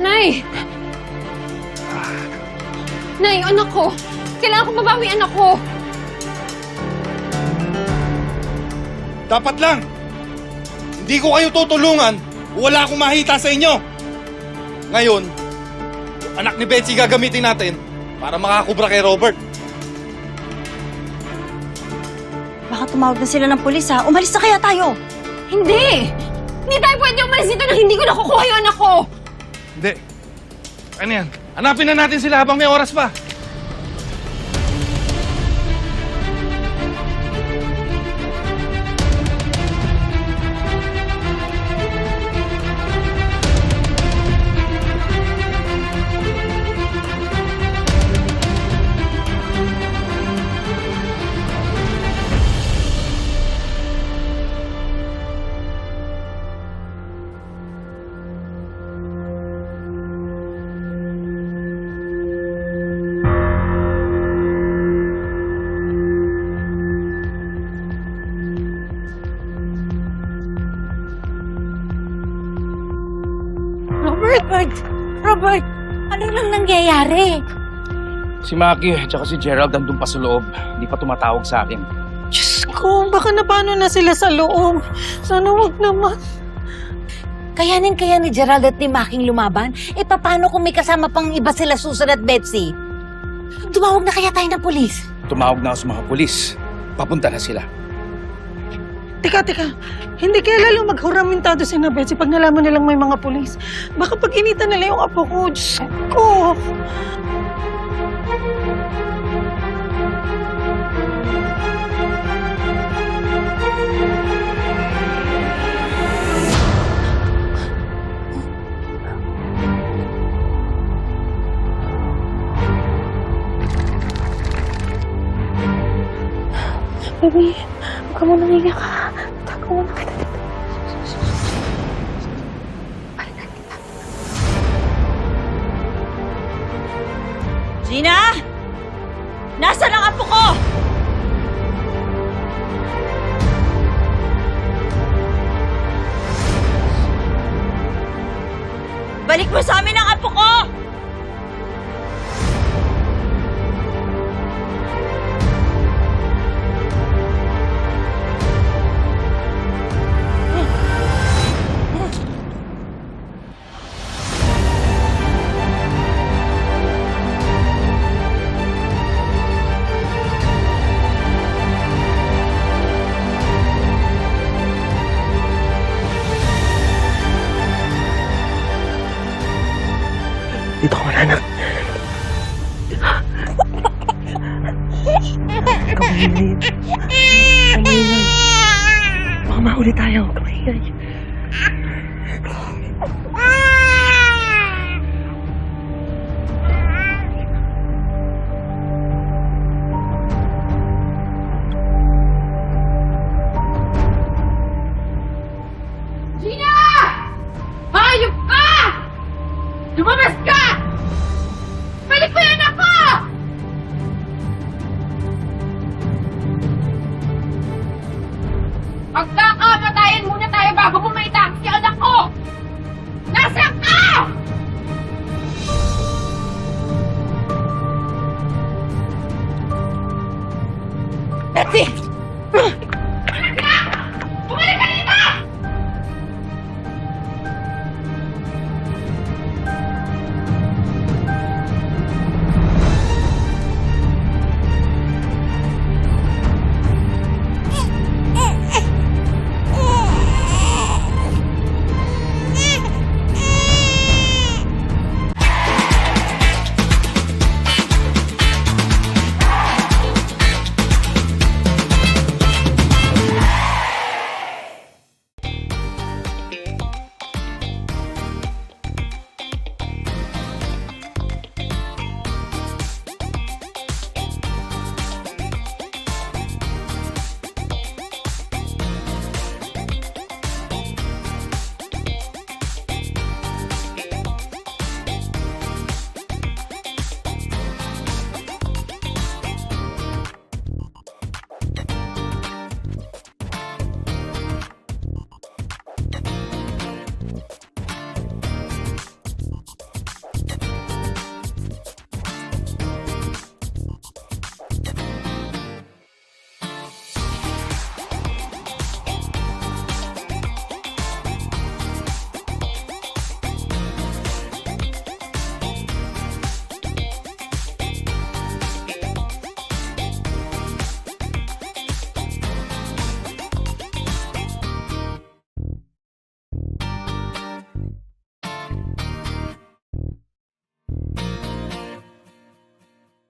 Nay! Nay, anak ko! Kailangan ko mabawi anak ko! Dapat lang! Hindi ko kayo tutulungan o wala akong mahita sa inyo! Ngayon, yung anak ni Betsy gagamitin natin para makakubra kay Robert. Baka tumawag na sila ng pulis ha. Umalis na kaya tayo. Hindi! Hindi tayo pwede umalis dito na hindi ko nakukuha yung anak ko! Hindi. Ano yan? Hanapin na natin sila habang may oras pa. Robert! Robert! Robert! Ano lang nangyayari? Si Maki at si Gerald nandun pa sa loob. Hindi pa tumatawag sa akin. Diyos ko, baka na paano na sila sa loob. Sana wag naman. Kayanin kaya ni Gerald at ni Making lumaban? E paano kung may kasama pang iba sila Susan at Betsy? Tumawag na kaya tayo ng pulis? Tumawag na ako sa mga pulis. Papunta na sila. Teka, teka. Hindi kaya lalo maghuramentado si na Betsy pag nalaman nilang may mga pulis. Baka pag inita nila yung apo ko, Diyos ko. Baby, ka muna iyak ha. Tago muna kita dito. Gina! Nasaan ang apo ko? Balik mo sa amin ang apo ko! Dito ka wala na. Kamahili. Kamahili. Baka mahuli tayo. Kamahili. Magkakamatayan muna tayo bago mo maitaksi ang anak ko! Nasaan ka? Betsy!